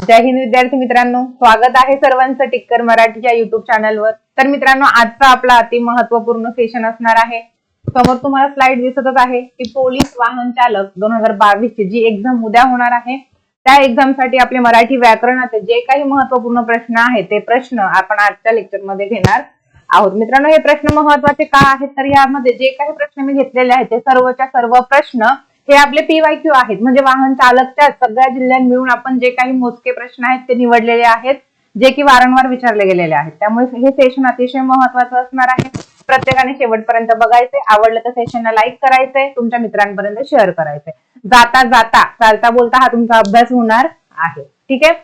जय हिंद विद्यार्थी मित्रांनो स्वागत आहे सर्वांचं टिक्कर मराठीच्या युट्यूब चॅनलवर तर मित्रांनो आजचा आपला अति महत्त्वपूर्ण सेशन असणार आहे. समोर तुम्हाला स्लाइड दिसतच आहे की पोलीस वाहन चालक दोन हजार बावीस ची जी एक्झाम उद्या होणार आहे त्या एक्झामसाठी आपले मराठी व्याकरणाचे जे काही महत्त्वपूर्ण प्रश्न आहेत ते प्रश्न आपण आजच्या लेक्चरमध्ये घेणार आहोत. मित्रांनो हे प्रश्न महत्त्वाचे का आहेत? तर यामध्ये जे काही प्रश्न मी घेतलेले आहेत ते सर्वच्या सर्व प्रश्न हे आपले पीवायक्यू आहेत. म्हणजे वाहन चालकच्या सगळ्या जिल्ह्यात मिळून आपण जे काही मोजके प्रश्न आहेत ते निवडलेले आहेत जे की वारंवार विचारले गेलेले आहेत. त्यामुळे हे सेशन अतिशय महत्वाचं असणार आहे. प्रत्येकाने शेवटपर्यंत बघायचे आवडलं तर सेशनला लाईक करायचंय तुमच्या मित्रांपर्यंत शेअर करायचंय जाता जाता चालता बोलता हा तुमचा अभ्यास होणार आहे. ठीक आहे?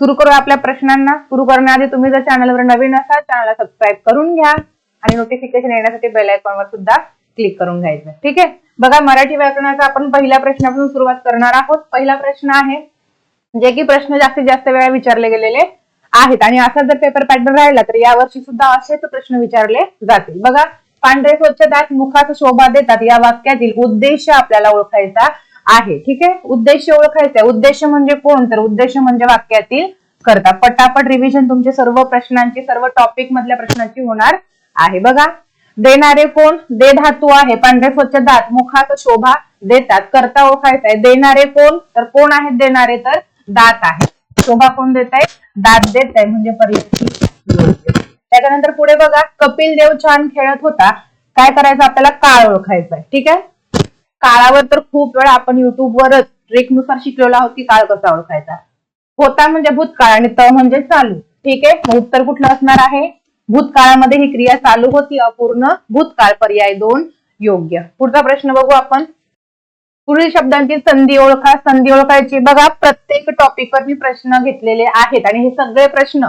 सुरू करू आपल्या प्रश्नांना. सुरू करण्याआधी तुम्ही जर चॅनलवर नवीन असाल चॅनलला सबस्क्राईब करून घ्या. आणि नोटिफिकेशन येण्यासाठी बेल आयकॉनवर सुद्धा क्लिक करून घ्यायचं. ठीक आहे? बघा मराठी व्याकरणाचा आपण पहिल्या प्रश्नापासून सुरुवात करणार आहोत. पहिला प्रश्न आहे जे की प्रश्न जास्तीत जास्त वेळा विचारले गेलेले आहेत. आणि असा जर पेपर पॅटर्न राहिला तर यावर्षी सुद्धा असेच प्रश्न विचारले जातील. बघा पांढरे स्वच्छ दात मुखात शोभा देतात. या वाक्यातील उद्देश आपल्याला ओळखायचा आहे. ठीक आहे? उद्देश ओळखायचा उद्देश म्हणजे कोण? तर उद्देश म्हणजे वाक्यातील करता. पटापट रिव्हिजन तुमचे सर्व प्रश्नांची सर्व टॉपिक मधल्या प्रश्नांची होणार आहे. बघा देणारे कोण? दे धातू आहे. पांढरे स्वच्छ दात मुखात शोभा देतात. करता ओळखायचा आहे. देणारे कोण? तर कोण आहेत देणारे? तर दात आहे शोभा कोण देत आहे दात देत आहे म्हणजे पर्याय त्याच्यानंतर पुढे बघा. कपिल देव छान खेळत होता. काय करायचं? आपल्याला काळ ओळखायचा आहे. ठीक आहे? काळावर तर खूप वेळा आपण युट्यूबवरच ट्रेकनुसार शिकलेलो आहोत की काळ कसा ओळखायचा. होता म्हणजे भूतकाळ आणि त म्हणजे चालू. ठीक आहे? उत्तर कुठलं असणार आहे? भूतकाळामध्ये ही क्रिया चालू होती अपूर्ण. भूतकाळ पर्याय दोन योग्य. पुढचा प्रश्न बघू आपण. पुढील शब्दांची संधी ओळखा. संधी ओळखायची. बघा प्रत्येक टॉपिकवर मी प्रश्न घेतलेले आहेत. आणि हे सगळे प्रश्न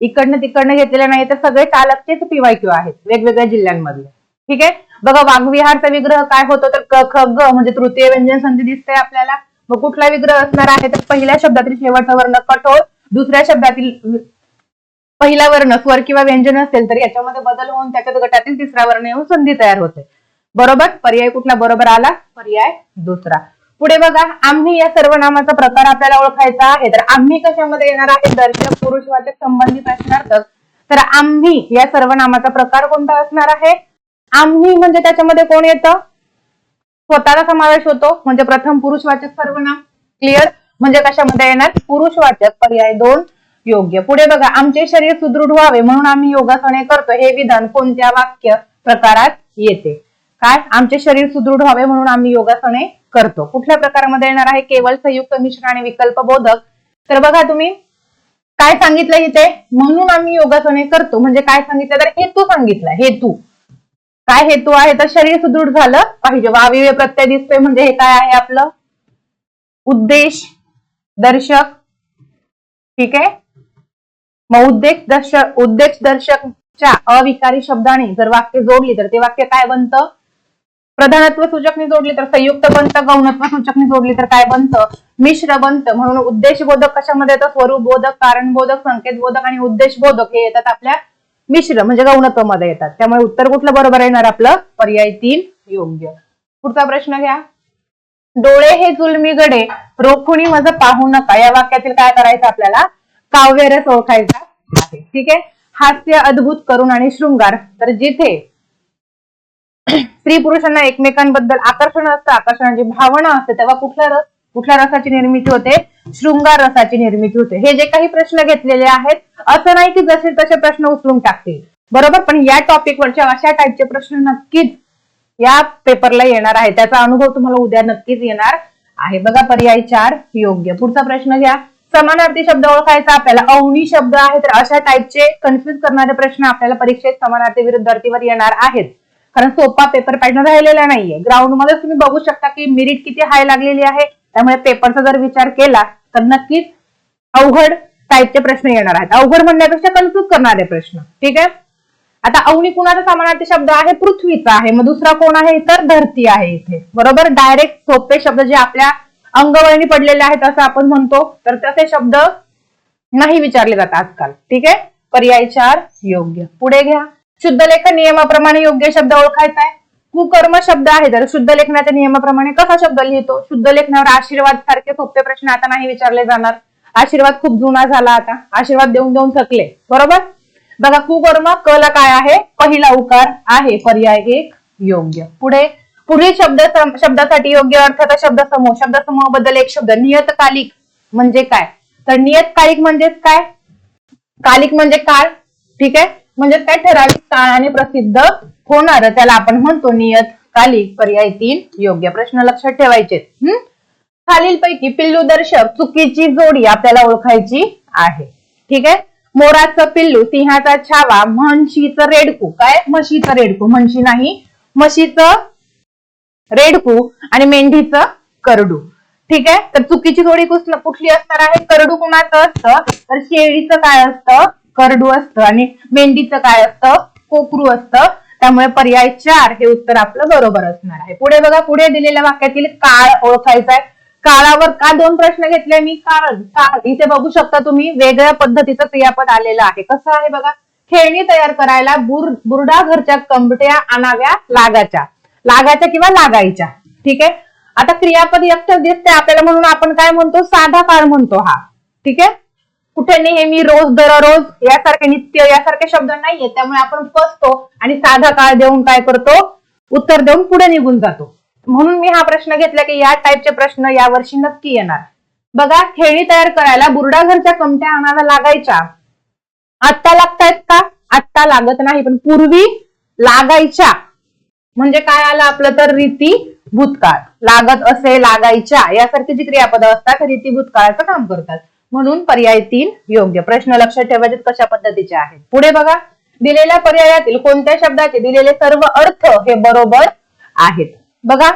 इकडनं तिकडनं घेतलेले नाही तर सगळे चालकचेच पीवायक्यू आहेत वेगवेगळ्या जिल्ह्यांमधले. ठीक आहे? बघा वाघविहारचा विग्रह काय होतो तर क ख ग म्हणजे तृतीय व्यंजन संधी दिसते आपल्याला. मग कुठला विग्रह असणार आहे? तर पहिल्या शब्दातील शेवटचा वर्ण कठोर दुसऱ्या शब्दातील पहिला वर्ण स्वर किंवा व्यंजन असेल तर याच्यामध्ये बदल होऊन त्याच्यात गटातील तिसरा वर्ण येऊन संधी तयार होते. बरोबर? पर्याय कुठला बरोबर आला? पर्याय दुसरा. पुढे बघा आम्ही या सर्वनामाचा प्रकार आपल्याला ओळखायचा आहे. तर आम्ही कशामध्ये येणार आहे? दर्शक पुरुषवाचक संबंधित असणार तर. आम्ही या सर्वनामाचा प्रकार कोणता असणार आहे? आम्ही म्हणजे त्याच्यामध्ये कोण येतं? स्वतःला समावेश होतो. म्हणजे प्रथम पुरुषवाचक सर्वनाम क्लिअर म्हणजे कशामध्ये येणार? पुरुषवाचक पर्याय दोन. योग्य. पुढे बघा आमचे शरीर सुदृढ व्हावे म्हणून आम्ही योगासने करतो. हे विधान कोणत्या वाक्य प्रकारात येते? काय? आमचे शरीर सुदृढ व्हावे म्हणून आम्ही योगासने करतो. कुठल्या प्रकारामध्ये येणार आहे? केवळ संयुक्त मिश्र आणि विकल्प बोधक तर बघा तुम्ही काय सांगितलं इथे? म्हणून आम्ही योगासने करतो. म्हणजे काय सांगितलं? तर हेतू सांगितलं. हेतू. काय हेतू आहे? तर शरीर सुदृढ झालं पाहिजे. वाविवे प्रत्यय दिसतोय. म्हणजे हे काय आहे आपलं? उद्देश दर्शक. ठीक आहे? मग उद्देश दर्शक उद्देश दर्शकच्या अविकारी शब्दाने जर वाक्य जोडली तर ते वाक्य काय बनतं? प्रधानत्व सूचकने जोडली तर संयुक्त बनतं गौणत्व सूचकने जोडली तर काय बनतं? मिश्र बनतं. म्हणून उद्देश बोधक कशामध्ये येतं? स्वरूप बोधक कारण बोधक संकेत बोधक आणि उद्देश बोधक हे येतात आपल्या मिश्र म्हणजे गौणत्वमध्ये येतात. त्यामुळे उत्तर कुठलं बरोबर येणार आपलं? पर्याय तीन योग्य. पुढचा प्रश्न घ्या. डोळे हे जुलमी गडे रोखुणी माझं पाहू नका. या वाक्यातील काय करायचं आपल्याला? काव्यरस ओळखायचा आहे. ठीक आहे? हास्य अद्भुत करुण आणि शृंगार. तर जिथे स्त्री पुरुषांना एकमेकांबद्दल आकर्षण असतं आकर्षणाची भावना असते तेव्हा कुठला रस कुठल्या रसाची निर्मिती होते? शृंगार रसाची निर्मिती होते. हे जे काही प्रश्न घेतलेले आहेत असं नाही की जसे तसे प्रश्न उचलून टाकतील. बरोबर? पण या टॉपिकवरच्या अशा टाईपचे प्रश्न नक्कीच या पेपरला येणार आहे. त्याचा अनुभव तुम्हाला उद्या नक्कीच येणार आहे. बघा पर्याय चार योग्य. पुढचा प्रश्न घ्या. समानार्थी शब्द ओळखायचा आपल्याला अवनी शब्द आहे तर अशा टाईपचे कन्फ्युज करणारे प्रश्न आपल्याला परीक्षेत समानार्थी विरुद्धार्थीवर येणार आहेत. कारण सोपा पेपर पॅटर्न राहिलेला नाहीये. ग्राउंडमध्ये तुम्ही बघू शकता की मेरिट किती हाय लागलेली आहे. त्यामुळे पेपरचा जर विचार केला तर नक्कीच अवघड टाईपचे प्रश्न येणार आहेत. अवघड म्हणण्यापेक्षा कन्फ्युज करणारे प्रश्न. ठीक आहे? आता अवनी कुणाचा समानार्थी शब्द आहे? पृथ्वीचा आहे. मग दुसरा कोण आहे? तर धरती आहे इथे. बरोबर? डायरेक्ट सोपे शब्द जे आपल्या अंगवळणी पडलेले आहेत असं आपण म्हणतो तर तसे शब्द नाही विचारले जातात आजकाल. ठीक आहे? पर्याय चार योग्य. पुढे घ्या. शुद्ध लेखन नियमाप्रमाणे योग्य शब्द ओळखायचा आहे. कुकर्म शब्द आहे तर शुद्ध लेखनाच्या नियमाप्रमाणे कसा शब्द लिहितो? शुद्ध लेखनावर आशीर्वाद सारखे सोपे प्रश्न आता नाही विचारले जाणार. आशीर्वाद खूप जुना झाला आता. आशीर्वाद देऊन देऊन थकले. बरोबर? बघा कुकर्म कला काय आहे? पहिला उकार आहे. पर्याय एक योग्य. पुढे पुढील शब्द शब्दासाठी योग्य अर्थाचा शब्द समूह. शब्द समूहबद्दल एक शब्द नियतकालिक म्हणजे काय? तर नियतकालिक म्हणजेच काय? कालिक म्हणजे काळ ठीक आहे? म्हणजे काय? ठराविक काळाने प्रसिद्ध होणार. त्याला आपण म्हणतो नियतकालिक. पर्याय तीन योग्य प्रश्न लक्षात ठेवायचे. हम्म खालीलपैकी पिल्लू दर्शक चुकीची जोडी आपल्याला ओळखायची आहे. ठीक आहे? मोराचं पिल्लू सिंहाचा छावा म्हशीचं रेडकू. काय? म्हशीचं रेडकू. म्हणशी नाही. म्हशीचं रेडकू आणि मेंढीचं करडू. ठीक आहे? तर चुकीची थोडी कुस- कुठली असणार आहे? करडू कुणाचं असतं? तर शेळीचं काय असतं? करडू असतं. आणि मेंढीचं काय असतं? कोकरू असतं. त्यामुळे पर्याय चार हे उत्तर आपलं बरोबर असणार आहे. पुढे बघा पुढे दिलेल्या वाक्यातील काळ ओळखायचा आहे. काळावर का दोन प्रश्न घेतले मी? कारण काळ. इथे बघू शकता तुम्ही वेगळ्या पद्धतीचं क्रियापद आलेलं आहे. कसं आहे बघा? खेळणी तयार करायला बुर बुरडा घरच्या कंबट्या आणाव्या लागाच्या लागायच्या किंवा लागायच्या. ठीक आहे? आता क्रियापद एकटं दिसते आपल्याला म्हणून आपण काय म्हणतो? साधा काळ म्हणतो हा. ठीक आहे? कुठे नेहमी रोज दररोज यासारखे नित्य यासारखे शब्द नाहीये. त्यामुळे आपण फसतो आणि साधा काळ देऊन काय करतो? उत्तर देऊन पुढे निघून जातो. म्हणून मी हा प्रश्न घेतला की या टाईपचे प्रश्न यावर्षी नक्की येणार. बघा खेळणी तयार करायला बुरडा घरच्या कमट्या आणायला लागायच्या. आत्ता लागतायत का? आत्ता लागत नाही पण पूर्वी लागायच्या. म्हणजे काय आलं आपलं तर रीती भूतकाळ. लागत असे लागायच्या यासारखी जी क्रियापद असतात रीती भूतकाळाचं काम करतात. म्हणून पर्याय तीन योग्य. प्रश्न लक्षात ठेवायचे कशा पद्धतीचे आहेत. पुढे बघा. दिलेल्या पर्यायातील कोणत्या शब्दाचे दिलेले सर्व अर्थ हे बरोबर आहेत. बघा.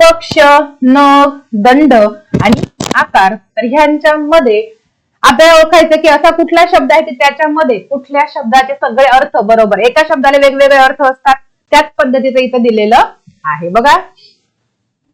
पक्ष नग दंड आणि आकार. तर ह्यांच्यामध्ये आपल्याला ओळखायचं की असा कुठला शब्द आहे की त्याच्यामध्ये कुठल्या शब्दाचे सगळे अर्थ बरोबर. एका शब्दाला वेगवेगळे अर्थ असतात. त्याच पद्धतीचं इथं दिलेलं आहे. बघा.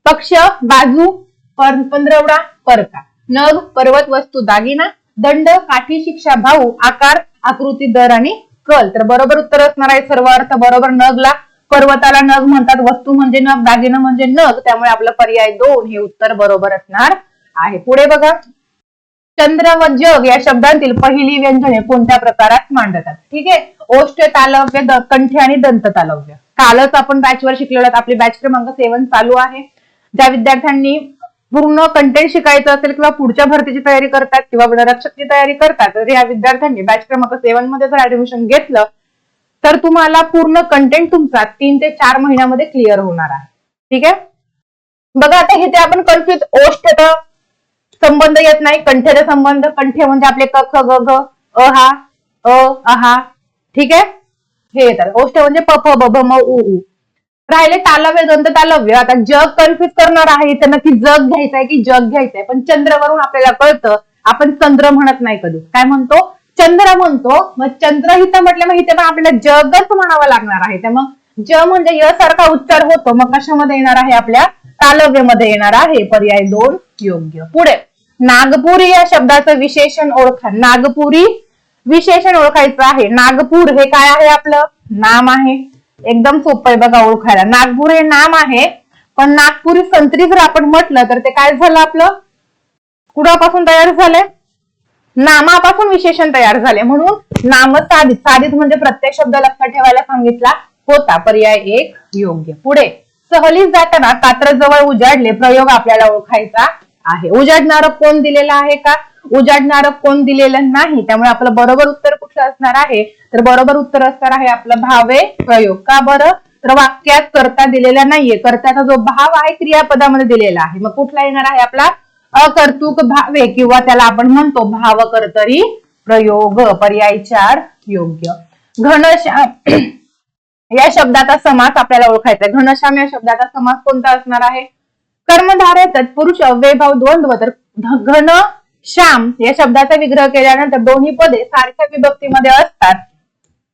पक्ष बाजू पर- पंधरवडा परका. नग पर्वत वस्तू दागिना दंड काठी शिक्षा भाऊ आकार आकृती दर आणि कल. तर बरोबर उत्तर असणार आहे सर्व अर्थ. बरोबर नगला. पर्वताला नग म्हणतात. वस्तू म्हणजे नग दागिना म्हणजे नग. त्यामुळे आपलं पर्याय दोन हे उत्तर बरोबर असणार आहे. पुढे बघा. चंद्र व जग या शब्दांतील पहिली व्यंजने कोणत्या प्रकारात मांडतात? ठीक आहे? ओष्ट तालव्य कंठी आणि दंत तालव्य कालच आपण बॅचवर शिकलेलो आहोत. आपली बॅच क्रमांक सेवन चालू आहे. ज्या विद्यार्थ्यांनी पूर्ण कंटेंट शिकायचं असेल किंवा पुढच्या भरतीची तयारी करतात किंवा रक्षकची तयारी करतात तर या विद्यार्थ्यांनी बॅच क्रमांक सेवनमध्ये जर ऍडमिशन घेतलं तर तुम्हाला पूर्ण कंटेंट तुमचा तीन ते चार महिन्यामध्ये क्लिअर होणार आहे. ठीक आहे? बघा आता इथे आपण कन्फ्युज ओष्ट संबंध येत नाही कंठेचा संबंध कंठे म्हणजे आपले क ख ग अ हा अ हा. ठीक आहे? हे येतात. ओष्ठ म्हणजे प फ ब भ म उ उ. राहिले तालव्य दंत तालव्य आता जग कन्फ्युज करणार आहे त्यांना नक्की जग घ्यायचंय की जग घ्यायचंय? पण चंद्रवरून आपल्याला कळतं आपण चंद्र म्हणत नाही कधी. काय म्हणतो? चंद्र म्हणतो. मग चंद्र इथं म्हटलं मग इथे पण आपल्याला जगच म्हणावं लागणार आहे. तर मग ज म्हणजे य सारखा उच्चार होतो. मग कशामध्ये येणार आहे आपल्या? तालव्यमध्ये येणार आहे. पर्याय दोन योग्य. पुढे. नागपुरी या शब्दाचं विशेषण ओळखा. नागपुरी विशेषण ओळखायचं आहे. नागपूर हे काय आहे आपलं? नाम आहे. एकदम सोपं आहे बघा ओळखायला. नागपूर हे नाम आहे पण नागपुरी संत्री जर आपण म्हटलं तर ते काय झालं आपलं? कुडापासून तयार झालंय? नामापासून विशेषण तयार झाले म्हणून नाम साधित साधित म्हणजे प्रत्येक शब्द लक्षात ठेवायला सांगितला होता. पर्याय एक योग्य. पुढे. सहलीत जाताना कात्रजवळ उजाडले प्रयोग आपल्याला ओळखायचा आहे. उजाडणारं कोण दिलेला आहे का? उजाडणारं कोण दिलेलं नाही. त्यामुळे आपलं बरोबर उत्तर कुठलं असणार आहे? तर बरोबर उत्तर असणार आहे आपलं भावे प्रयोग. का बरं? तर वाक्यात करता दिलेला नाहीये. कर्त्याचा जो भाव आहे क्रियापदामध्ये दिलेला आहे. मग कुठला येणार आहे आपला? अकर्तुक भावे किंवा त्याला आपण म्हणतो भाव कर्तरी प्रयोग. पर्याय चार योग्य. घनश्याम या शब्दाचा समास आपल्याला ओळखायचा आहे. घनश्याम या शब्दाचा समास कोणता असणार आहे? कर्मधारे तत्पुरुष अव्ययभाव द्वंद्व. तर घन श्याम या शब्दाचा विग्रह केल्यानंतर दोन्ही पदे सारख्या विभक्तीमध्ये असतात.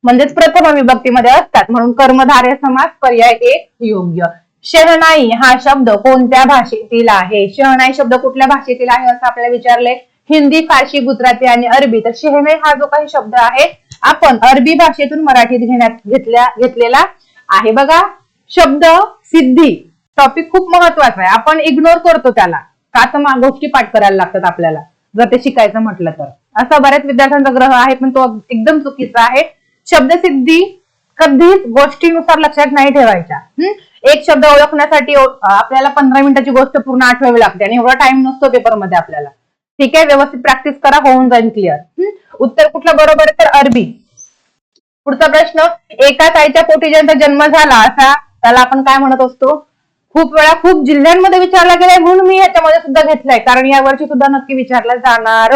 म्हणजेच प्रथम विभक्तीमध्ये असतात. म्हणून कर्मधारय समास पर्याय एक योग्य. शहनाई हा शब्द कोणत्या भाषेतील आहे? शहनाई शब्द कुठल्या भाषेतील आहे असं आपल्याला विचारले? हिंदी फारसी गुजराती आणि अरबी. तर शहनाई हा जो काही शब्द आहे आपण अरबी भाषेतून मराठीत घेण्यात घेतल्या घेतलेला आहे. बघा शब्द सिद्धी. टॉपिक खूप महत्त्वाचा आहे. आपण इग्नोर करतो त्याला. का तर गोष्टी पाठ करायला लागतात आपल्याला. जर ते शिकायचं म्हटलं तर. असा बऱ्याच विद्यार्थ्यांचा ग्रह आहे पण तो एकदम चुकीचा आहे. शब्दसिद्धी कधीच गोष्टीनुसार लक्षात नाही ठेवायच्या. एक शब्द ओळखण्यासाठी आपल्याला पंधरा मिनिटाची गोष्ट पूर्ण आठवावी लागते आणि एवढा टाइम नसतो पेपरमध्ये आपल्याला. ठीक आहे? व्यवस्थित प्रॅक्टिस करा होऊन जाईल क्लिअर उत्तर कुठलं? बरोबर आहे तर अरबी. पुढचा प्रश्न एका ताईच्या पोटी ज्यांचा जन्म झाला असा त्याला आपण काय म्हणत असतो? खूप वेळा खूप जिल्ह्यांमध्ये विचारला गेलाय म्हणून मी याच्यामध्ये सुद्धा घेतलाय. कारण यावरची सुद्धा नक्की विचारलं जाणार.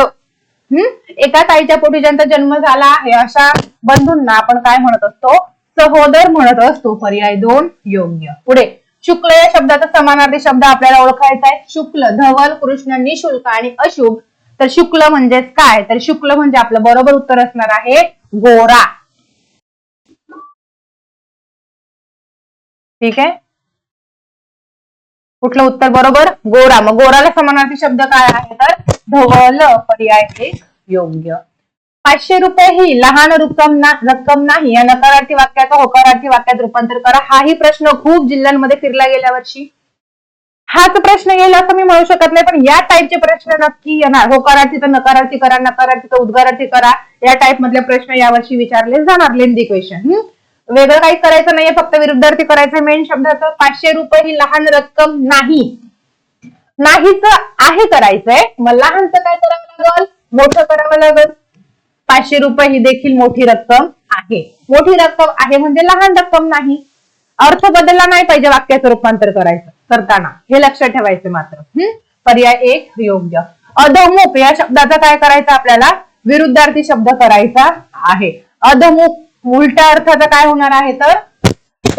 हम्म एका ताईच्या पोटी ज्यांचा जन्म झाला आहे अशा बंधूंना आपण काय म्हणत असतो? सहोदर म्हणत असतो. पर्याय दोन योग्य. पुढे. शुक्ल या शब्दाचा समानार्थी शब्द आपल्याला ओळखायचा आहे. शुक्ल धवल कृष्ण निशुल्क आणि अशुभ. तर शुक्ल म्हणजेच काय? तर शुक्ल म्हणजे आपलं बरोबर उत्तर असणार आहे गोरा. ठीक आहे? कुठलं उत्तर? बरोबर? गोरा. मग गोराला समानार्थी शब्द काय आहे तर? धवल पर्याय एक योग्य. पाचशे रुपये ही लहान रक्कम ना रक्कम नाही. या नकारार्थी वाक्याचा होकारार्थी वाक्यात रूपांतर करा. हाही प्रश्न खूप जिल्ह्यांमध्ये फिरला गेल्या वर्षी. हाच प्रश्न येईल असं मी म्हणू शकत नाही पण या टाईपचे प्रश्न नक्की येणार. होकारार्थी तर नकारार्थी करा नकारार्थी तर उद्गारार्थी करा. या टाईप मधले प्रश्न यावर्षी विचारले जाणार. लेंदी क्वेश्चन वेगळं काही करायचं नाहीये फक्त विरुद्धार्थी करायचं मेन शब्दाचं. पाचशे रुपये ही लहान रक्कम नाही. नाहीच आहे करायचंय. मग लहानचं काय करावं लागल? मोठं करावं लागल? पाचशे रुपये ही देखील मोठी रक्कम आहे. मोठी रक्कम आहे म्हणजे लहान रक्कम नाही. अर्थ बदलला नाही पाहिजे वाक्याचं रूपांतर करायचं करताना. हे लक्षात ठेवायचं मात्र. हम्म? पर्याय एक योग्य. अधमुख या शब्दाचा काय करायचं आपल्याला? विरुद्धार्थी शब्द करायचा आहे. अधमुख उलट्या अर्थाचा काय होणार आहे तर?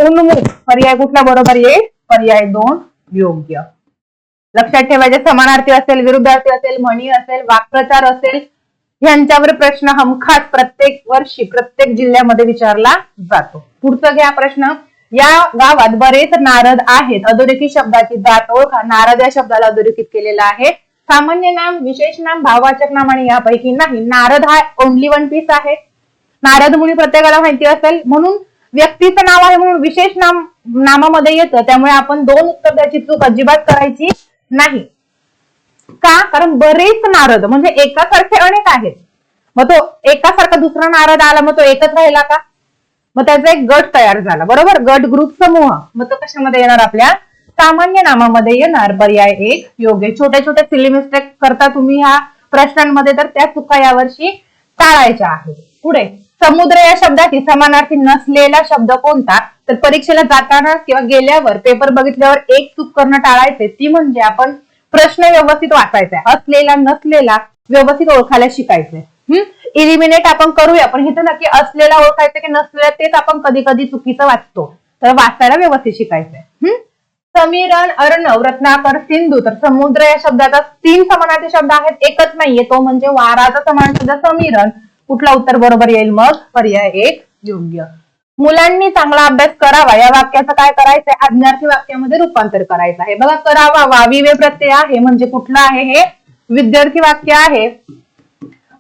उन्मुख पर्याय कुठला बरोबर येईल? पर्याय दोन योग्य. लक्षात ठेवायचे समानार्थी असेल विरुद्धार्थी असेल म्हणी असेल वाक्प्रचार असेल यांच्यावर प्रश्न हमखास प्रत्येक वर्षी प्रत्येक जिल्ह्यामध्ये विचारला जातो. पुढचा घ्या प्रश्न. या गावात बरेच नारद आहेत. अधोरेखित शब्दाची जात ओळखा नारद या शब्दाला अधोरेखित केलेला आहे. सामान्य नाम विशेष नाम भाववाचक नाम आणि यापैकी नाही. नारद हा ओनली वन पीस आहे. नारद मुनी प्रत्येकाला माहिती असेल. म्हणून व्यक्तीचं नाव आहे म्हणून विशेष नाम नामामध्ये येतं. त्यामुळे आपण दोन उत्तर द्यायची चूक अजिबात करायची नाही. का? कारण बरेच नारद म्हणजे एकासारखे अनेक आहेत. मग तो एकासारखा दुसरा नारद आला मग तो एकच राहिला का? मग त्याचा एक गट तयार झाला. बरोबर? गट ग्रुप समूह. मग तो कशामध्ये येणार आपल्या? सामान्य नामामध्ये येणार. पर्याय एक योग्य छोट्या छोट्या सिली मिस्टेक करता तुम्ही ह्या प्रश्नांमध्ये तर त्या चुका यावर्षी टाळायच्या आहेत. पुढे. समुद्र या शब्दाची समानार्थी नसलेला शब्द कोणता? तर परीक्षेला जाताना किंवा गेल्यावर पेपर बघितल्यावर एक चूक करणं टाळायचे ती म्हणजे आपण प्रश्न व्यवस्थित वाचायचा असलेला नसलेला व्यवस्थित ओळखायला शिकायचंय इलिमिनेट आपण करूया पण इथं नक्की असलेला ओळखायचं की नसलेला तेच आपण कधी कधी चुकीचं वाचतो. तर वाचायला व्यवस्थित शिकायचंय हम्म? समीरण अर्णव रत्नाकर सिंधू तर समुद्र या शब्दाचा तीन समानार्थी शब्द आहेत एकच नाहीये तो म्हणजे वाराचा समानार्थी शब्द समीरण कुठला उत्तर बरोबर येईल मग? पर्याय एक योग्य. मुलांनी चांगला अभ्यास करावा. या वाक्याचं काय करायचंय? आज्ञार्थी वाक्यामध्ये रूपांतर करायचं आहे. बघा करावा वाविवे प्रत्यय आहे. म्हणजे कुठलं आहे हे? विद्यार्थी वाक्य आहे.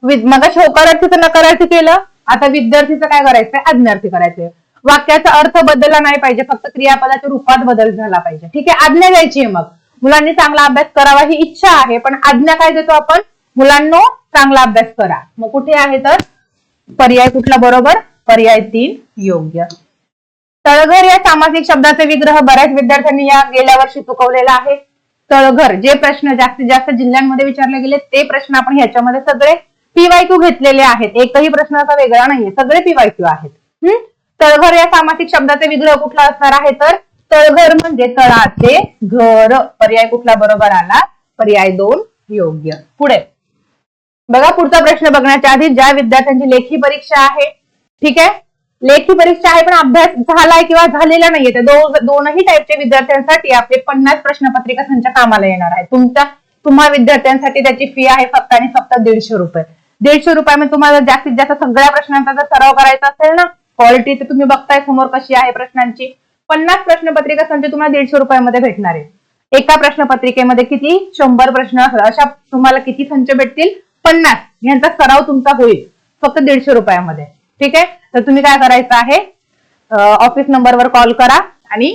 मग होकारार्थीचं नकारार्थी केलं. आता विद्यार्थीचं काय करायचंय? आज्ञार्थी करायचंय. वाक्याचा अर्थ बदलला नाही पाहिजे. फक्त क्रियापदाच्या रूपात बदल झाला पाहिजे. ठीक आहे? आज्ञा द्यायची आहे मग. मुलांनी चांगला अभ्यास करावा ही इच्छा आहे. पण आज्ञा काय देतो आपण? मुलांनो चांगला अभ्यास करा. मग कुठे आहे तर? पर्याय कुठला बरोबर? पर्याय तीन योग्य. तळघर या सामासिक शब्दाचे विग्रह बऱ्याच विद्यार्थ्यांनी या गेल्या वर्षी चुकवलेला आहे. तळघर जे प्रश्न जास्तीत जास्त जिल्ह्यांमध्ये विचारले गेले ते प्रश्न आपण ह्याच्यामध्ये सगळे पीवायक्यू घेतलेले आहेत. एकही प्रश्न असा वेगळा नाहीये. सगळे पीवायक्यू आहेत. तळघर या सामासिक शब्दाचे विग्रह कुठला असणार आहे तर? तळघर म्हणजे तळाचे घर. पर्याय कुठला बरोबर आला? पर्याय दोन योग्य. पुढे. बघा पुढचा प्रश्न बघण्याच्या आधी ज्या विद्यार्थ्यांची लेखी परीक्षा आहे ठीक आहे? लेखी परीक्षा आहे पण अभ्यास झालाय किंवा झालेला नाहीये तर दोनही टाईपच्या विद्यार्थ्यांसाठी आपले पन्नास प्रश्नपत्रिका संच कामाला येणार आहे. तुमच्या तुम्हा विद्यार्थ्यांसाठी त्याची फी आहे फक्त आणि फक्त दीडशे रुपये. दीडशे रुपयामध्ये तुम्हाला जास्तीत जास्त सगळ्या प्रश्नांचा जर सराव करायचा असेल ना क्वालिटी तर तुम्ही बघताय समोर कशी आहे प्रश्नांची. पन्नास प्रश्नपत्रिका संच तुम्हाला दीडशे रुपयामध्ये भेटणार आहे. एका प्रश्नपत्रिकेमध्ये किती? शंभर प्रश्न असतात अशा तुम्हाला किती संच भेटतील? पन्नास. यांचा सराव तुमचा होईल. फक्त दीडशे रुपयामध्ये. ठीक आहे? तर तुम्ही काय करायचं आहे? ऑफिस नंबरवर कॉल करा आणि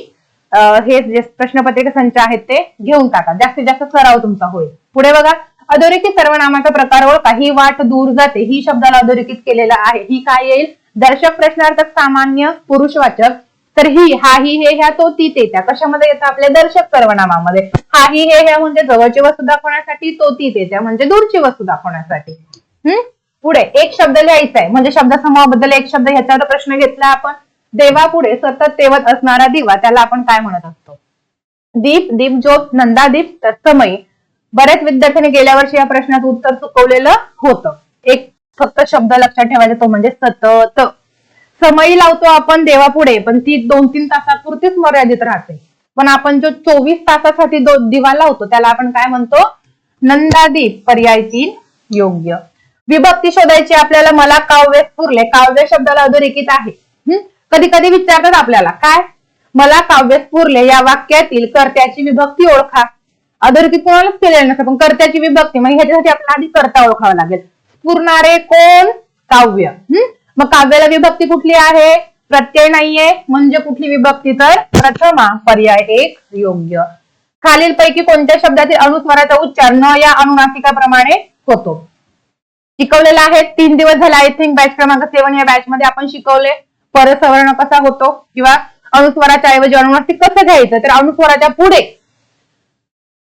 हे जे प्रश्नपत्रिका संच आहेत ते घेऊन टाका. जास्तीत जास्त सराव तुमचा होईल. पुढे बघा. अधोरेखित सर्वनामाचा प्रकार ओळखा. ही वाट दूर जाते. ही शब्दाला अधोरेखित केलेला आहे. ही काय येईल? दर्शक प्रश्नार्थक सामान्य पुरुषवाचक तर ही हा ही हे ह्या तो ती ते त्या. कशामध्ये येतं? आपल्या दर्शक सर्वनामामध्ये हा ही हे ह्या म्हणजे जवळची वस्तू दाखवण्यासाठी तो ती ते त्या म्हणजे दूरची वस्तू दाखवण्यासाठी. हम्म पुढे एक शब्द लिहायचा आहे. म्हणजे शब्दसमूहाबद्दल एक शब्द ह्याच्यावर प्रश्न घेतला आपण. देवा पुढे सतत तेवत असणारा दिवा. त्याला आपण काय म्हणत असतो? दीप दीप ज्योत नंदादीप तत्समयी. बऱ्याच विद्यार्थ्यांनी गेल्या वर्षी या प्रश्नाचं उत्तर चुकवलेलं होतं. एक फक्त शब्द लक्षात ठेवायचा तो म्हणजे सतत. समयी लावतो आपण देवापुढे पण ती दोन तीन तासापुरतीच मर्यादित राहते. पण आपण जो चोवीस तासासाठी दो दिवा लावतो त्याला आपण काय म्हणतो? नंदादीप पर्याय तीन योग्य. विभक्ती शोधायची आपल्याला मला काव्य पुरले. काव्य शब्दाला अधोरेखित आहे. कधी कधी विचारतात आपल्याला. काय? मला काव्य पुरले या वाक्यातील कर्त्याची विभक्ती ओळखा. अधोरेखित कोणालाच केलेलं नसतं पण कर्त्याची विभक्ती. मग ह्याच्यासाठी आपल्याला आधी कर्ता ओळखावा लागेल. स्फुरणारे कोण? काव्य. हम्म? मग काव्याला विभक्ती कुठली आहे? प्रत्यय नाहीये. म्हणजे कुठली विभक्ती तर? प्रथमा पर्याय एक योग्य. खालीलपैकी कोणत्या शब्दातील अनुस्वाराचा उच्चार न या अनुनासिकाप्रमाणे होतो? शिकवलेला आहे. तीन दिवस झाला आय थिंक बॅच क्रमांक सेवन या बॅच मध्ये आपण शिकवले. परसवर्ण कसा होतो? किंवा अनुस्वाराच्या ऐवजी अनुनासिक कसं घ्यायचं? तर अनुस्वाराच्या पुढे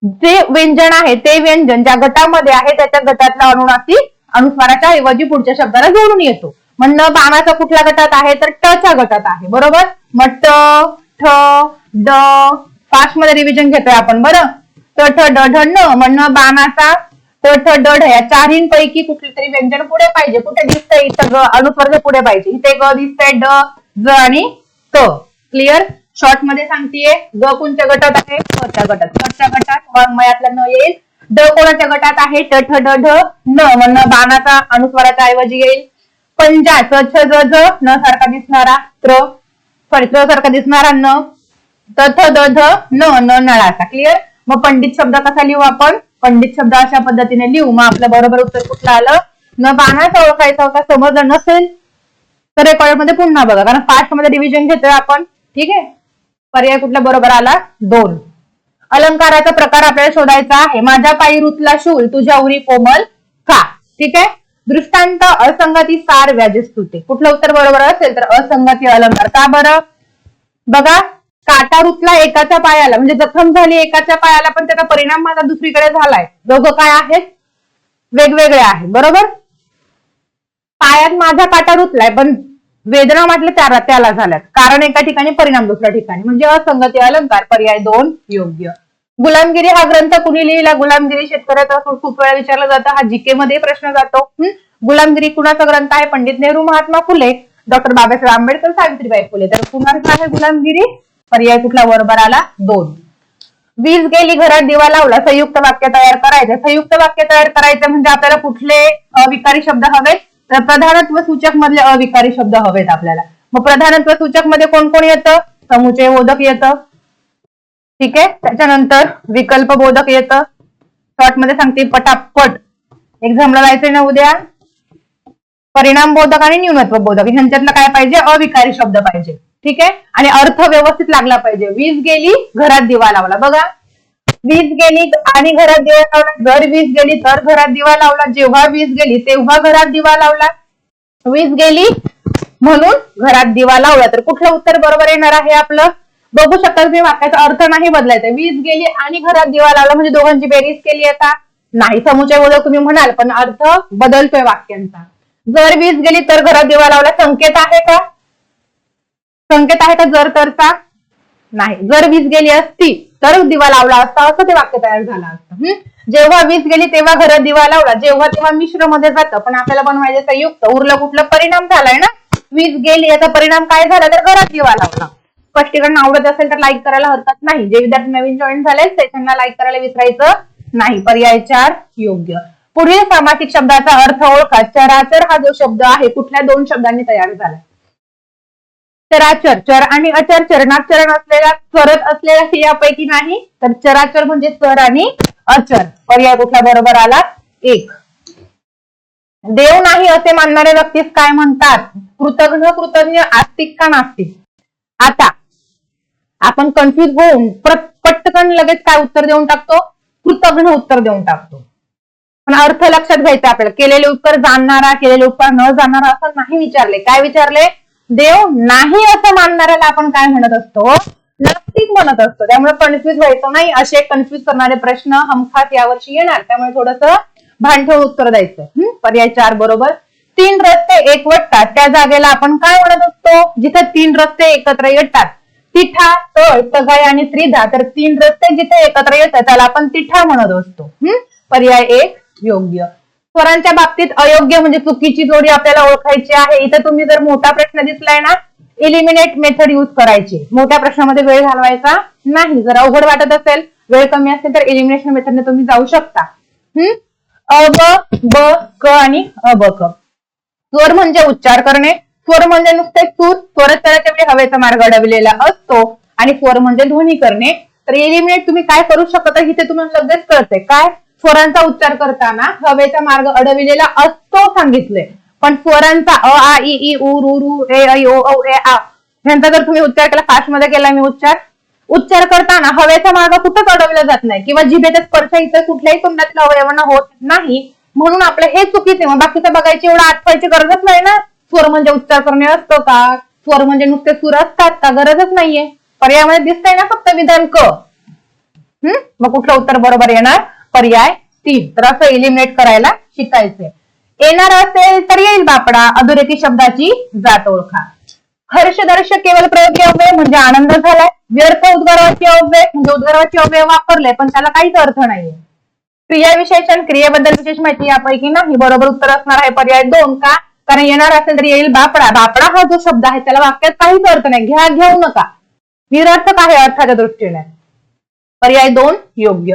जे व्यंजन आहे ते व्यंजन ज्या गटामध्ये आहे त्याच्या गटातला अनुनासिक अनुस्वाराच्या ऐवजी पुढच्या शब्दाला जोडून येतो. मग न बाणाचा कुठल्या गटात आहे तर ट च्या गटात आहे बरोबर? मग ट ठ ड फास्टमध्ये रिव्हिजन घेतोय आपण बरं? ट ठ ड ढ न मग बाणाचा ट ठ ड ढ या चारहींपैकी कुठले तरी व्यंजन पुढे पाहिजे. कुठे दिसतंय इथं ग अनुस्वाराच्या पुढे पाहिजे. इथे ग दिसतंय ड ज आणि क. क्लिअर शॉर्टमध्ये सांगतेय ग कोणत्या गटात आहे? च्या गटात. क गटात वाङ्मयातला न येईल. ड कोणाच्या गटात आहे? ट ठ ड ढ न. म्हणणं बाणाचा अनुस्वाराच्या ऐवजी येईल. पंजा च ज झ न सारखा दिसणारा त्र सॉरी त्र सारखा दिसणारा न त द ध न न नळाचा. क्लिअर मग पंडित शब्द कसा लिहू आपण? पंडित शब्द अशा पद्धतीने लिहू. मग आपलं बरोबर उत्तर कुठलं आलं? न बाणाचा ओळखायचा होता समजलं नसेल तर रेकॉर्डमध्ये पुन्हा बघा. कारण फास्टमध्ये डिव्हिजन घेतोय आपण. ठीक आहे? पर्याय कुठला बरोबर आला? दोन. अलंकाराचा प्रकार आपल्याला शोधायचा आहे. माझ्या पायी रुतला शूल तुझ्या उरी कोमल का? ठीक आहे? दृष्टांत असंगती सार व्याजस्तुते. कुठलं उत्तर बरोबर असेल तर असंगती अलंकार. का बरं? बघा काटा रुतला एकाच्या पायाला म्हणजे जखम झाली एकाच्या पायाला पण त्याचा परिणाम माझा दुसरीकडे झालाय. दोघं काय आहेत? वेगवेगळे आहे बरोबर? पायात माझा काटा रुतलाय पण वेदना म्हटलं त्याला त्याला झाल्यात. कारण एका ठिकाणी परिणाम दुसऱ्या ठिकाणी. म्हणजे असंगती अलंकार पर्याय दोन योग्य. गुलामगिरी हा ग्रंथ कुणी लिहिला? गुलामगिरी शेतकऱ्याचा खूप वेळा विचारला जातो. हा जीके मध्ये प्रश्न जातो. गुलामगिरी कुणाचा ग्रंथ आहे? पंडित नेहरू महात्मा फुले. डॉक्टर बाबासाहेब आंबेडकर सावित्रीबाई फुले. तर कुणाचा आहे गुलामगिरी? पर्याय कुठला? बरोबर आला दोन. वीज गेली घरात दिवा लावला. संयुक्त वाक्य तयार करायचं. संयुक्त वाक्य तयार करायचं म्हणजे आपल्याला कुठले अविकारी शब्द हवेत? तर प्रधानत्व सूचक मधले अविकारी शब्द हवेत आपल्याला. मग प्रधानत्व सूचकमध्ये कोण कोण येतं? समुचय बोधक येतं. ठीक आहे? त्याच्यानंतर विकल्प बोधक येतं. शॉर्टमध्ये सांगते पटापट एक्झामला जायचंय ना उद्या. परिणाम बोधक आणि न्यूनत्व बोधक. ह्यांच्यातलं काय पाहिजे? अविकारी शब्द पाहिजे. ठीक आहे? आणि अर्थ व्यवस्थित लागला पाहिजे. वीज गेली घरात दिवा लावला. बघा. वीज गेली आणि घरात दिवा लावला. जर वीज गेली तर घरात दिवा लावला. जेव्हा वीज गेली तेव्हा घरात दिवा लावला. वीज गेली म्हणून घरात दिवा लावला. तर कुठलं उत्तर बरोबर येणार आहे आपलं? बघू शकता तुम्ही वाक्याचा अर्थ नाही बदलायचा. वीज गेली आणि घरात दिवा लावला म्हणजे दोघांची बेरीज केली आहे का नाही समुचय बोलत तुम्ही म्हणाल पण अर्थ बदलतोय वाक्यांचा. जर वीज गेली तर घरात दिवा लावला संकेत आहे का? संकेत आहे का जर तरचा? नाही. जर वीज गेली असती तर दिवा लावला असता असं ते वाक्य तयार झालं असतं. जेव्हा वीज गेली तेव्हा घरात दिवा लावला जेव्हा तेव्हा मिश्रमध्ये जातं. पण आपल्याला बनवायचं संयुक्त उरलं कुठलं परिणाम झालाय ना? वीज गेली याचा परिणाम काय झाला? तर घरात दिवा लावला. स्पष्टीकरण आवडत असेल तर लाईक करायला हरकत नाही. जे विद्यार्थी नवीन जॉईन झाले त्यांना लाईक करायला विसरायचं नाही. पर्याय चार योग्य. पुढील सामासिक शब्दाचा अर्थ ओळखा. चराचर हा जो शब्द आहे कुठल्या दोन शब्दांनी तयार झाला? चराचर चर आणि अचर चरणात चरण असलेला चरत असलेला हे यापैकी नाही तर चराचर म्हणजे चर आणि अचर. पर्याय कुठला बरोबर आला? एक. देव नाही असे मानणारे व्यक्तीस काय म्हणतात? कृतज्ञ कृतज्ञ आस्तिक का नास्तिक? आता आपण कन्फ्युज होऊन पटकन लगेच काय उत्तर देऊन टाकतो? कृतज्ञ उत्तर देऊन टाकतो. पण अर्थ लक्षात घ्यायचा आपल्याला. केलेले उत्तर जाणणारा केलेले उत्तर न जाणणारा असं नाही विचारले. काय विचारले? देव नाही असं मानणाऱ्याला आपण काय म्हणत असतो? नक्कीच म्हणत असतो. त्यामुळे कन्फ्युज व्हायचं नाही. असे कन्फ्युज करणारे प्रश्न हमखास यावर्षी येणार. त्यामुळे थोडस भान ठेवून उत्तर द्यायचं. पर्याय चार बरोबर. तीन रस्ते एकवटतात. त्या जागेला आपण काय म्हणत असतो? जिथे तीन रस्ते एकत्र येतात. तिठा तळ तगाय आणि त्रिधा तर तीन रस्ते जिथे एकत्र येतात त्याला आपण तिठा म्हणत असतो. हम्म? पर्याय एक योग्य. स्वरांच्या बाबतीत अयोग्य म्हणजे चुकीची जोडी आपल्याला ओळखायची आहे. इथे तुम्ही जर मोठा प्रश्न दिसलाय ना इलिमिनेट मेथड यूज करायची. मोठ्या प्रश्नामध्ये वेळ घालवायचा नाही. जर अवघड वाटत असेल वेळ कमी असेल तर एलिमिनेशन मेथडने तुम्ही जाऊ शकता. हम्म अ ब ब क आणि अ ब क. स्वर म्हणजे उच्चार करणे स्वर म्हणजे नुसते सूर स्वरचराच्या वेळी हवेचा मार्ग अडविलेला असतो. आणि स्वर म्हणजे ध्वनी करणे. तर एलिमिनेट तुम्ही काय करू शकता इथे तुम्हाला लगेच कळते काय? स्वरांचा उच्चार करताना हवेचा मार्ग अडविलेला असतो सांगितले. पण स्वरांचा अ आ इ ई उ रु रु ए ऐ ओ औ ए आ ह्यांचा जर तुम्ही उच्चार केला फास्टमध्ये केला मी उच्चार. उच्चार करताना हवेचा मार्ग कुठंच अडवला जात नाही. किंवा जिभेचा स्पर्श इतर कुठल्याही तोंडातल्या अवयवांना होत नाही. म्हणून आपलं हे चुकीचे मग बाकीचं बघायची एवढं आठवायची गरजच नाही ना. स्वर म्हणजे उच्चार करणे असतो का? स्वर म्हणजे नुसते सूर असतात का? गरजच नाहीये. पर्यायामध्ये दिसतंय ना फक्त विधान क हम्म मग कुठलं उत्तर बरोबर येणार? पर्याय तीन. तर असं एलिमिनेट करायला शिकायचंय. येणार असेल तर येईल बापडा. अधोरेखी शब्दाची जात ओळखा. हर्षदर्श केवळ प्रयोगी अव्यय म्हणजे आनंद झालाय. व्यर्थ उद्गाराचे अव्यय म्हणजे उद्गाराचे अव्यय वापरले पण त्याला काहीच अर्थ नाहीये. क्रिया विशेषण क्रियेबद्दल विशेष माहिती यापैकी नाही. बरोबर उत्तर असणार आहे पर्याय दोन का? कारण येणार असेल तर येईल बापडा. बापडा हा जो शब्द आहे त्याला वाक्यात काहीच अर्थ नाही. घ्या घेऊ नका. निरर्थक आहे अर्थाच्या दृष्टीने. पर्याय दोन योग्य.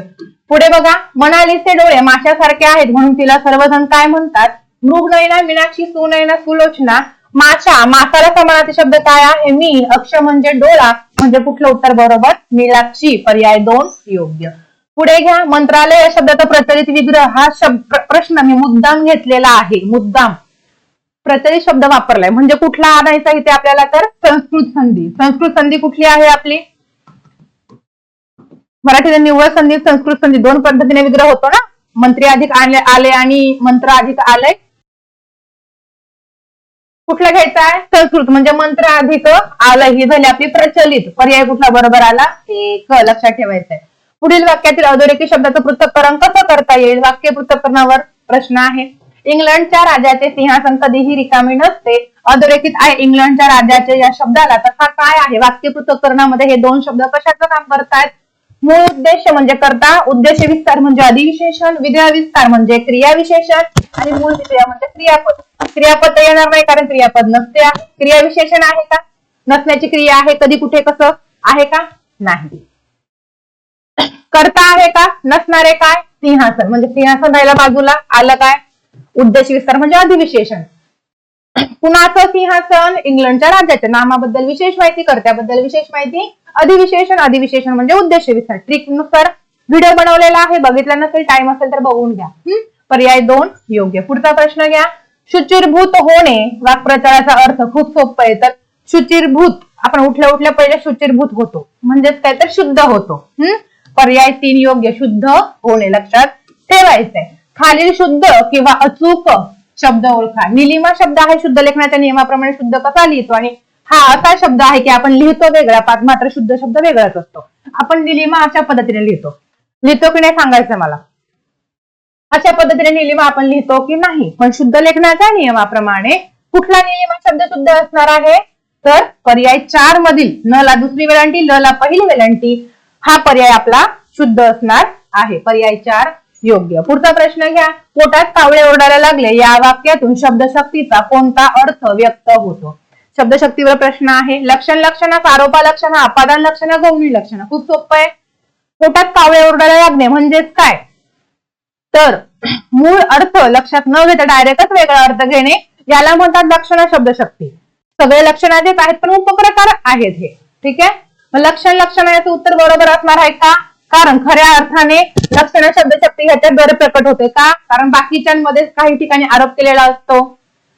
पुढे बघा मनालीचे डोळे माशासारखे आहेत म्हणून तिला सर्वजण काय म्हणतात? मृगनयना मीनाक्षी सुनयना सुलोचना. माशा मासाला समानार्थी शब्द काय आहे? मी अक्ष म्हणजे डोळा म्हणजे कुठलं उत्तर बरोबर? मीनाक्षी. पर्याय दोन योग्य. पुढे घ्या मंत्रालय या शब्दाचा प्रचलित विग्रह. हा शब्द प्रश्न मी मुद्दाम घेतलेला आहे. मुद्दाम. प्रचलित शब्द वापरलाय. म्हणजे कुठला आणायचा इथे आपल्याला तर? संस्कृत संधी. संस्कृत संधी कुठली आहे आपली? मराठीत निव्वळ संधी संस्कृत संधी. दोन पद्धतीने विग्रह होतो ना? मंत्री अधिक आले आले आणि मंत्र अधिक आलय. कुठला घ्यायचा आहे? संस्कृत. म्हणजे मंत्र अधिक आलय. ही झाली आपली प्रचलित. पर्याय कुठला बरोबर आला? एक. लक्षात ठेवायचं आहे पुढील वाक्यातील अधोरेखी शब्दाचं पृथक्करण कसं करता येईल? वाक्य पृथक्करणावर प्रश्न आहे. इंग्लंडच्या राजाचे सिंहासन कधीही रिकामी नसते. अधोरेखित आहे इंग्लंडच्या राजाचे या शब्दाला. तर हा काय आहे? वाक्य पृथक्करणामध्ये हे दोन शब्द कशाचं काम करतायत? मूळ उद्देश म्हणजे करता उद्देश विस्तार म्हणजे अधिविशेषण विधेय विस्तार म्हणजे क्रिया विशेषण आणि मूळ विधेय म्हणजे क्रियापद. क्रियापद तर येणार नाही कारण क्रियापद नसते क्रिया विशेषण आहे का? नसण्याची क्रिया आहे कधी कुठे कसं? आहे का? नाही. करता आहे का? नसणारे काय? सिंहासन. म्हणजे सिंहासन राहिला बाजूला. आलं काय? उद्देश विस्तार म्हणजे अधिविशेषण. पुण्याचा सिंहासन इंग्लंडच्या राज्याच्या नामाबद्दल विशेष माहिती कर्त्याबद्दल विशेष माहिती अधिविशेषण अधिविशेषण म्हणजे उद्देश विस्तार. ट्रिकनुसार व्हिडिओ बनवलेला आहे बघितला नसेल टाइम असेल तर बघून घ्या. पर्याय दोन योग्य. पुढचा प्रश्न घ्या. शुचिरभूत होणे वाक्प्रचाराचा अर्थ खूप सोपं आहे. तर शुचिरभूत आपण उठल्या उठल्या पहिले शुचिरभूत होतो. म्हणजेच काय? तर शुद्ध होतो. हम्म पर्याय तीन योग्य. शुद्ध होणे लक्षात ठेवायचंय. खालील शुद्ध किंवा अचूक शब्द ओळखा. निलिमा शब्द आहे शुद्ध लेखनाच्या नियमाप्रमाणे शुद्ध कसा लिहितो? आणि हा असा शब्द आहे की आपण लिहितो वेगळा पाच मात्र शुद्ध शब्द वेगळाच असतो. आपण निलिमा अशा पद्धतीने लिहितो. लिहितो की नाही सांगायचं मला? अशा पद्धतीने निलिमा आपण लिहितो की नाही? पण शुद्ध लेखनाच्या नियमाप्रमाणे कुठला निलिमा शब्द शुद्ध असणार आहे? तर पर्याय चार मधील न ला दुसरी वेलांटी ल ला पहिली वेलांटी हा पर्याय आपला शुद्ध असणार आहे. पर्याय चार योग्य. पुढचा प्रश्न घ्या. पोटात कावळे ओरडायला लागले. या वाक्यातून शब्दशक्तीचा कोणता अर्थ व्यक्त होतो? शब्दशक्तीवर प्रश्न आहे. लक्षण लक्षण आरोपा लक्षण अपादान लक्षण गौणी लक्षण. खूप सोपं आहे. पोटात कावळे ओरडायला लागणे म्हणजेच काय? तर मूळ अर्थ लक्षात न घेता डायरेक्टच वेगळा अर्थ घेणे. याला म्हणतात लक्षण शब्दशक्ती. सगळे लक्षण आहेत आहेत पण उपप्रकार आहेत हे. ठीक आहे? मग लक्षण लक्षण याचं उत्तर बरोबर असणार आहे का? कारण खऱ्या अर्थाने लक्षण शब्दशक्ती ह्याच्यात बरं प्रकट होते. का? कारण बाकीच्यांमध्ये काही ठिकाणी आरोप केलेला असतो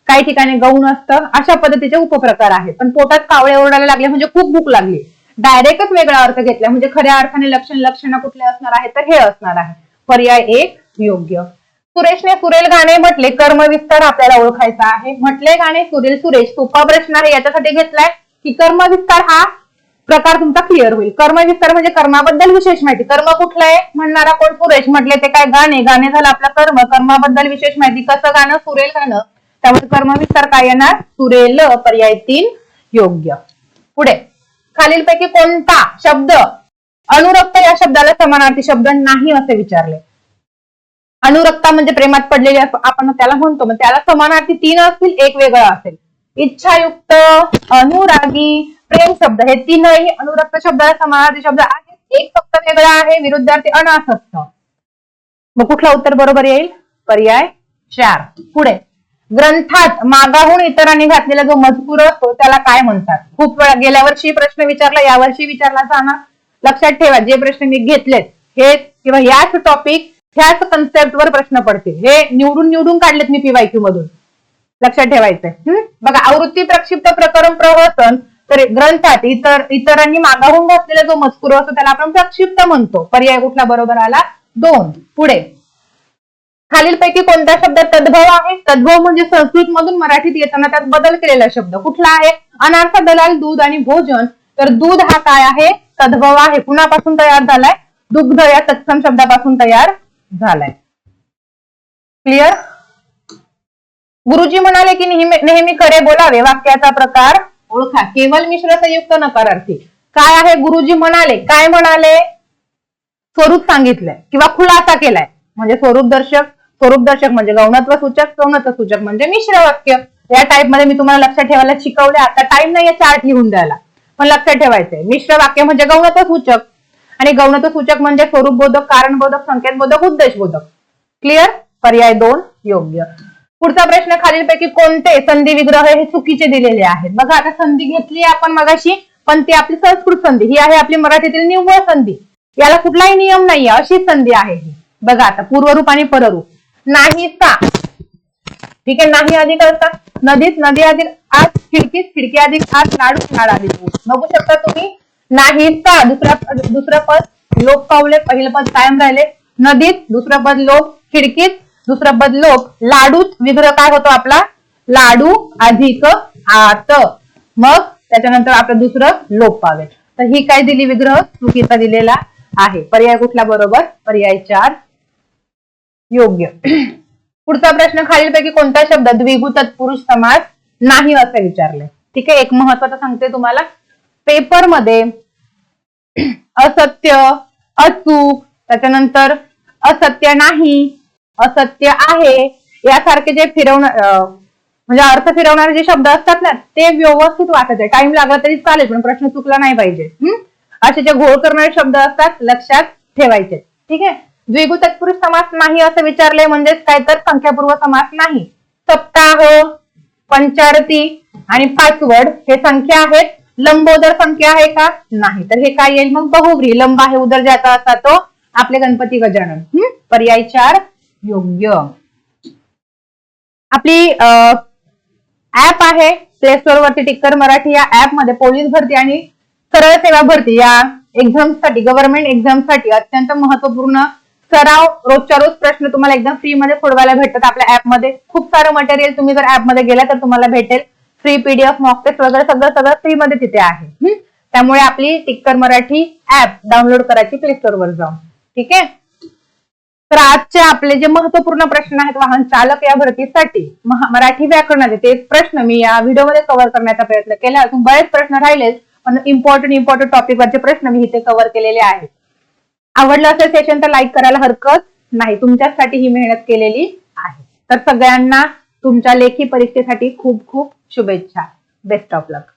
काही ठिकाणी गौण असतं अशा पद्धतीचे उपप्रकार आहेत. पण पोटात कावळे ओरडायला लागले म्हणजे खूप भूक लागली. डायरेक्टच वेगळा अर्थ घेतला. म्हणजे खऱ्या अर्थाने लक्षण लक्षण कुठले असणार आहे तर हे असणार आहे. पर्याय एक योग्य. सुरेशने सुरेल गाणे म्हटले कर्मविस्तार आपल्याला ओळखायचा आहे. म्हटले गाणे सुरेल सुरेश सोपा प्रश्न आहे. याच्यासाठी घेतलाय की कर्मविस्तार हा प्रकार तुमचा क्लिअर होईल. कर्मविस्तार म्हणजे कर्माबद्दल विशेष माहिती. कर्म कुठलं आहे? म्हणणारा कोण? सुरेश म्हटले ते काय? गाणे. गाणे झालं आपलं कर्म. कर्माबद्दल विशेष माहिती. कसं गाणं? सुरेल गाणं. त्यामुळे कर्मविस्तार काय येणार? सुरेल पर्याय तीन. योग्य. पुढे. खालीलपैकी कोणता शब्द? अनुरक्त या शब्दाला समानार्थी शब्द नाही असे विचारले. अनुरक्ता म्हणजे प्रेमात पडलेले असं आपण त्याला म्हणतो. मग त्याला समानार्थी तीन असतील एक वेगळा असेल. इच्छायुक्त अनुरागी प्रेम शब्द. हे तीनही अनुरक्त शब्दाला समानार्थी शब्द आहेत. एक फक्त वेगळा आहे विरुद्धार्थी अनासक्त. मग कुठला उत्तर बरोबर येईल? पर्याय चार. पुढे. ग्रंथात मागाहून इतरांनी घातलेला जो मजकूर असतो त्याला काय म्हणतात? खूप वेळा गेल्या वर्षी प्रश्न विचारला यावर्षी विचारला जाणार. लक्षात ठेवा जे प्रश्न मी घेतलेत हे किंवा याच टॉपिक ह्याच कन्सेप्ट वर प्रश्न पडतील. हे निवडून निवडून काढलेत मी पीवायक्यू मधून. लक्षात ठेवायचंय. बघा आवृत्ती प्रक्षिप्त प्रकरण प्रवर्तन तर ग्रंथात इतर इतरांनी मागाहून घातलेला जो मजकूर असतो त्याला आपण प्रक्षिप्त म्हणतो. पर्याय कुठला बरोबर आला? दोन. पुढे. खालीलपैकी कोणता शब्द तद्भव आहे? तद्भव म्हणजे संस्कृत मधून मराठीत येताना त्यात बदल केलेला शब्द कुठला आहे? अनार्थ दलाल दूध आणि भोजन. तर दूध हा काय आहे? तद्भव आहे. कुणापासून तयार झालाय? दुग्ध या तत्सम शब्दापासून तयार झालाय. क्लिअर गुरुजी म्हणाले की नेहमी नेहमी खरे बोलावे. वाक्याचा प्रकार ओळखा. केवळ मिश्र संयुक्त नकारार्थी. काय आहे? गुरुजी म्हणाले. काय म्हणाले? स्वरूप सांगितलंय. किंवा खुलासा केलाय. म्हणजे स्वरूप दर्शक स्वरूप दर्शक म्हणजे गौणत्व सूचक सौनत्व सूचक म्हणजे मिश्र वाक्य. या टाईपमध्ये मी तुम्हाला लक्षात ठेवायला शिकवले. आता टाइम नाही चार्ट लिहून द्यायला. पण लक्षात ठेवायचंय. मिश्र वाक्य म्हणजे गौणत्व सूचक. आणि गौणत्व सूचक म्हणजे स्वरूप बोधक कारण बोधक संकेत बोधक उद्देश बोधक. क्लिअर पर्याय दोन योग्य. पुढचा प्रश्न खालीलपैकी कोणते संधी विग्रह हे चुकीचे दिलेले आहेत? बघा आता संधी घेतली आपण मगाशी पण ती आपली संस्कृत संधी ही आहे आपली मराठीतील निव्वळ संधी. याला कुठलाही नियम नाहीये अशी संधी आहे ही. बघा आता पूर्वरूप आणि पररूप. नाही सा ठीक आहे नाही अधिक असतात नदीत नदी अधिक आज खिडकीत खिडकी अधिक आज लाडू लाड अधिक बघू शकता तुम्ही. नाही सा दुसरा दुसरं पद लोक पावले पहिलं पद कायम राहिले. नदीत दुसरं पद लोक खिडकीत दुसरा बदलोप लोक लाडूत विग्रह काय होतो आपला? लाडू अधिक आत. मग त्याच्यानंतर आपलं दुसरं लोप पावेल तर ही काय दिली विग्रह? चुकीचा दिलेला आहे. पर्याय कुठला बरोबर? पर्याय चार. योग्य. पुढचा प्रश्न खालीलपैकी कोणता शब्द द्विगु तत्पुरुष समास नाही असं विचारलंय ठीक आहे एक महत्वाचं सांगते तुम्हाला. पेपरमध्ये असत्य अचूक त्याच्यानंतर असत्य नाही असत्य आहे यासारखे जे फिरवण म्हणजे अर्थ फिरवणारे जे शब्द असतात ना ते व्यवस्थित वाचायचे टाइम लागला तरी चालेल पण प्रश्न चुकला नाही पाहिजे. असे जे घोळ करणारे शब्द असतात लक्षात ठेवायचे. ठीक आहे? द्विगु तत्पुरुष समास नाही असं विचारलंय म्हणजेच काय तर संख्यापूर्व समास नाही. सप्ताह पंचारती आणि पाचवड हे संख्या आहेत. लंबोदर संख्या आहे का? नाही. तर हे काय येईल मग? बहुव्री. लंब आहे उदर ज्याचा असा तो आपले गणपती गजानन. पर्याय चार. योग्य. आपली ऍप आहे प्ले स्टोर वरती टिक्कर मराठी या ऍपमध्ये पोलीस भरती आणि सरळ सेवा भरती. या एक्झामसाठी गव्हर्नमेंट एक्झामसाठी अत्यंत महत्त्वपूर्ण सराव रोजच्या रोज प्रश्न तुम्हाला एकदम फ्री मध्ये सोडवायला भेटतात आपल्या ऍपमध्ये. खूप सारं मटेरियल तुम्ही जर ऍपमध्ये गेला तर तुम्हाला भेटेल. फ्री पीडीएफ मॉक टेस्ट वगैरे सगळं सगळं फ्री मध्ये तिथे आहे. त्यामुळे आपली टिक्कर मराठी ऍप डाउनलोड करायची प्ले स्टोर वर जाऊन. ठीक आहे? तर आजचे आपले जे महत्त्वपूर्ण प्रश्न आहेत वाहन चालक या भरतीसाठी मराठी व्याकरणाचे ते प्रश्न मी या व्हिडिओमध्ये कव्हर करण्याचा प्रयत्न केला. अजून बरेच प्रश्न राहिलेत पण इम्पॉर्टंट इम्पॉर्टंट टॉपिकवरचे प्रश्न मी इथे कव्हर केलेले आहेत. आवडलं असेल सेशन तर लाईक करायला हरकत नाही. तुमच्यासाठी ही मेहनत केलेली आहे. तर सगळ्यांना तुमच्या लेखी परीक्षेसाठी खूप खूप शुभेच्छा. Best of luck